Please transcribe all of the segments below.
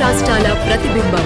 రాష్ట్రాల ప్రతిబింబం.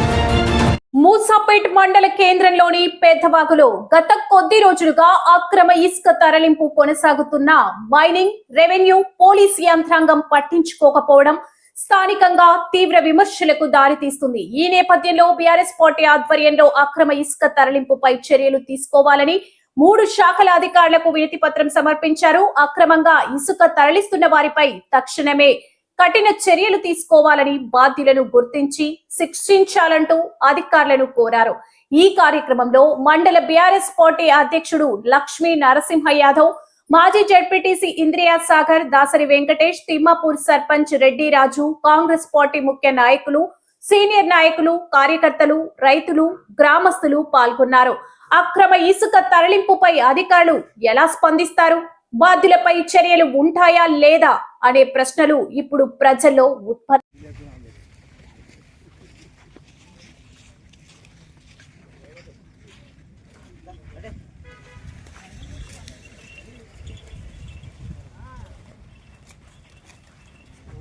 మూసాపేట్ మండల కేంద్రంలోని పెద్దవాగులో గత కొద్ది రోజులుగా అక్రమ ఇసుక తరలింపు కొనసాగుతున్న మైనింగ్ రెవెన్యూ పోలీస్ యంత్రాంగం పట్టించుకోకపోవడం స్థానికంగా తీవ్ర విమర్శలకు దారితీస్తుంది. ఈ నేపథ్యంలో బీఆర్ఎస్ పార్టీ ఆధ్వర్యంలో అక్రమ ఇసుక తరలింపుపై చర్యలు తీసుకోవాలని మూడు శాఖల అధికారులకు వినతి పత్రం సమర్పించారు. అక్రమంగా ఇసుక తరలిస్తున్న వారిపై తక్షణమే కఠిన చర్యలు తీసుకోవాలని బాధ్యులను గుర్తించి శిక్షించాలంటూ అధికారులను కోరారు. ఈ కార్యక్రమంలో మండల బీఆర్ఎస్ పార్టీ అధ్యక్షుడు లక్ష్మీ నరసింహ యాదవ్ మాజీ జడ్పీటీసీ ఇంద్రియా సాగర్ దాసరి వెంకటేష్ తిమ్మాపూర్ సర్పంచ్ రెడ్డి రాజు కాంగ్రెస్ పార్టీ ముఖ్య నాయకులు సీనియర్ నాయకులు కార్యకర్తలు రైతులు గ్రామస్తులు పాల్గొన్నారు. అక్రమ ఇసుక తరలింపుపై అధికారులు ఎలా స్పందిస్తారు? బాధ్యులపై చర్యలు ఉంటాయా లేదా అనే ప్రశ్నలు ఇప్పుడు ప్రజల్లో ఉత్పత్తి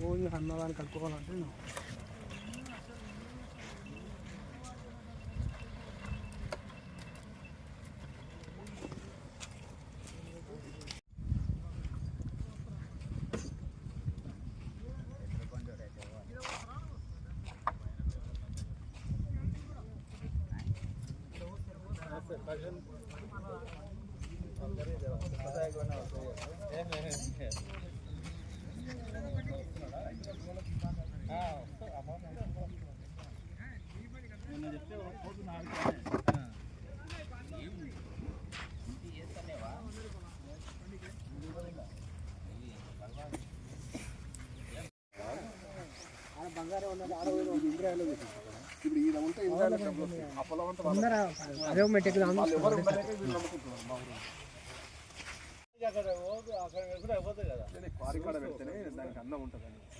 రోజు అన్నదాన్ని కలుపుకోవాలంటే నువ్వు అదే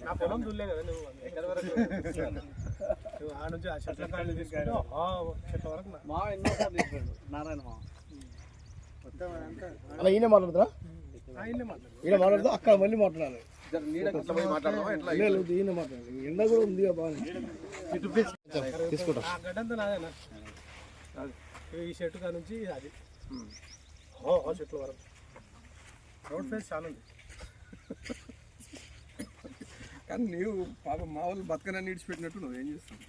నా పొలం దుల్లే కదా నువ్వు ఎక్కడి వరకు నువ్వు ఆ నుంచి ఆ చెట్ల కాళ్ళు ఆ చెట్ల వరకు మా ఎన్నోసార్లు చెప్పాడు నారాయణ మా ఈయన మాట్లాడుతున్నా ఈయన మాట్లాడుతూ అక్కడ మళ్ళీ మాట్లాడాలి. ఈయన మాట్లాడాలి. ఎండ కూడా ఉంది తీసుకుంటా. గడ్డంతా నాదేనా ఈ చెట్టు నుంచి అది. చెట్ల వరకు రోడ్ ఫేస్ చాలా ఉంది. కానీ నీవు పాప మా వాళ్ళు బతకనని ఇడిచిపెట్టినట్టు నువ్వు ఏం చేస్తావు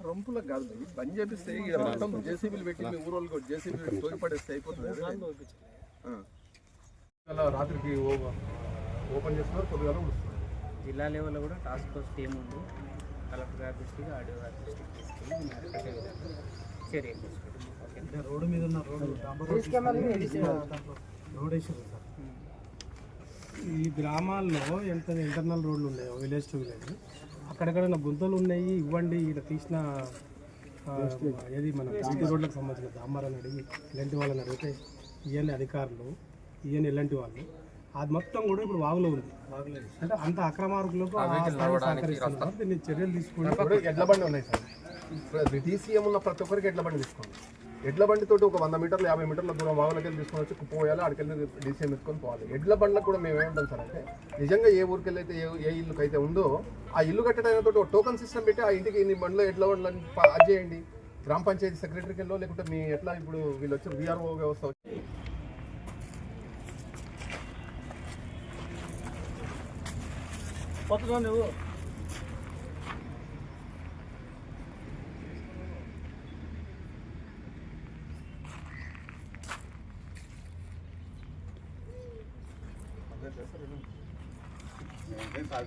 రొంపులకు కాదు. బంద్ చేపిస్తే ఇక్కడ మొత్తం జేసీబీలు పెట్టి మీ ఊరు వాళ్ళకి జేసీబీలు తోలి పడేస్తే అయిపోతుంది రాత్రికి ఓ- ఓపెన్ చేస్తున్నారు కొద్దిగా జిల్లా లెవెల్లో కూడా టాస్క్ ఫోర్స్ టీం ఉంది. కలెక్టర్ గారి దృష్టికి ఆడియో గారి దృష్టికి తీసుకెళ్ళి చర్యలు రోడ్డు మీద ఉన్న రోడ్డు రోడ్ వేసారు సార్. ఈ గ్రామాల్లో ఎంత ఇంటర్నల్ రోడ్లు ఉన్నాయో విలేజ్ టు విలేజ్? అక్కడెక్కడ గుంతలు ఉన్నాయి ఇవ్వండి ఇక్కడ తీసిన ఏది మన బీటీ రోడ్లకు సంబంధించిన డాంబర్ అని అడిగి ఇలాంటి వాళ్ళని అడిగితే ఇవన్నీ అధికారులు ఇవన్నీ ఇలాంటి వాళ్ళు అది మొత్తం కూడా ఇప్పుడు వాగులో ఉంది. అంటే అంత అక్రమార్కులకు స్థాయి సహకరిస్తున్నారు. దీన్ని చర్యలు తీసుకుంటే ఇప్పుడు ఎడ్ల బండి ఉన్నాయి సార్. డీసీఎం ఉన్న ప్రతి ఒక్కరికి ఎడ్ల బండి తీసుకోండి. ఎడ్ల బండి తోటి ఒక వంద మీటర్లు యాభై మీటర్ల దూరం వాగులకి వెళ్ళి తీసుకొని వచ్చి పోయాలి అక్కడికి డీసీఎం ఎత్తుకొని పోవాలి. ఎడ్ల బండ్లకు కూడా మేము ఏమంటాం సార్ అంటే నిజంగా ఏ ఊరికి వెళ్ళి అయితే ఏ ఏ ఇల్లుకి అయితే ఉందో ఆ ఇల్లు కట్టడానికి తోటి ఒక టోకన్ సిస్టమ్ పెట్టి ఆ ఇంటికి ఇన్ని బండ్లు ఎడ్ల బండ్లని అది చేయండి. గ్రామ పంచాయతీ సెక్రటరీకి వెళ్ళో లేకుంటే మీ ఎట్లా ఇప్పుడు వీళ్ళు వచ్చి విఆర్ఓ వ్యవస్థ వచ్చి నువ్వు సార్